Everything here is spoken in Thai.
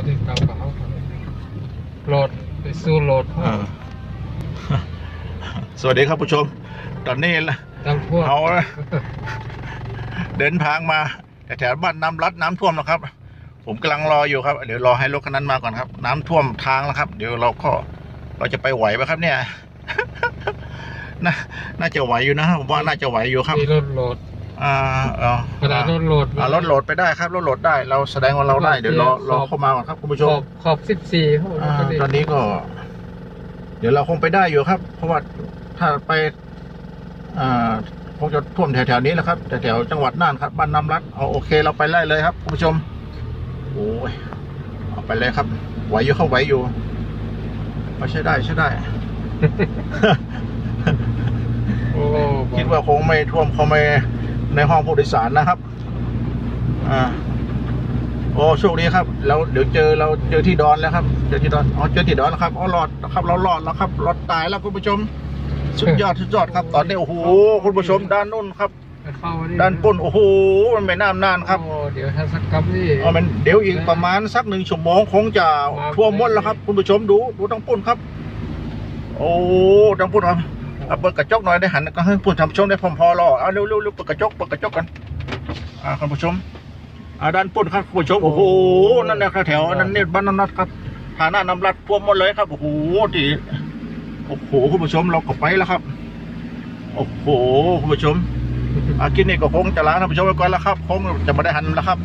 ก็ที่เก่าเขาโหลดไปสู้โหลดเออสวัสดีครับผู้ชม ตอนนี้ละทั้งพวกเขาเดินทางมาแถวบ้านน้ำรัดน้ำท่วมนะครับ ผมกำลังรออยู่ครับ เดี๋ยวรอให้รถคันนั้นมาก่อนครับ น้ำท่วมทางแล้วครับ เดี๋ยวเราก็เราจะไปไหวไหมครับเนี่ยน่าน่าจะไหวอยู่นะผมว่าน่าจะไหวอยู่ครับมีรถโหลด อ่าเอาขนาดรถโหลดอ่ารถโหลดไปได้ครับรถโหลดได้ เราแสดงว่าเราได้เดี๋ยวรอรอเข้ามาก่อนครับคุณผู้ชขมอบขอบสิบสี่เขาบอกอ่าว่าดีตอนนี้ก็ เดี๋ยวเราคงไปได้อยู่ครับ เพราะว่าถ้าไปอ่าคงจะท่วมแถวๆนี้แหละครับแถวๆจังหวัดน่านครับบ้านน้ำรัดเอาโอเคเราไปไล่เลยครับคุณผู้ชมโอ้ยเอาไปเลยครับ ไหวอยู่เข้าไหวอยู่ก็ใช้ได้ใช้ได้ โอ้คิดว่าคงไม่ท่วมคงไม่ ในห้องผู้โดยสารนะครับ อ่า โอ้โชคดีครับ แล้วเดี๋ยวเจอเราเจอที่ดอนแล้วครับ เจอที่ดอน อ๋อ เจอที่ดอนแล้วครับอ๋อรอดนะครับ เรารอดแล้วครับรอดตายแล้วคุณผู้ชม สุดยอดสุดยอดครับ ตอนนี้โอ้โห คุณผู้ชมด้านนู้นครับเข้าด้านก้นโอ้โห มันไม่น้ำนานครับโอ้เดี๋ยวถ้าสักกำนี่อ๋อมันเดี๋ยวอีกประมาณสักหนึ่งชั่วโมงคงจะท่วมหมดแล้วครับ คุณผู้ชมดู ดูทั้งปุ่นครับ โอ้ทั้งปุ่นครับ เอาเปิดกระจกหน่อยได้หันก็ให้ปุ่นทำชมได้พอพอรอเอาเร็วเร็วเร็วเปิดกระจกเปิดกระจกกันอ่าคุณผู้ชมอ่าด้านปุ่นครับคุณผู้ชมโอ้โหนั่นแหละครับแถวนั่นเนี่ยบ้านน้ำนัดครับฐานะน้ำรัดท่วมหมดเลยครับโอ้โหที่โอ้โหคุณผู้ชมเราก็ไปแล้วครับ โอ้โหคุณผู้ชมอากินนี่ก็คงจะลาท่านผู้ชมไว้ก่อนแล้วครับคงจะไม่ได้หันแล้วครับ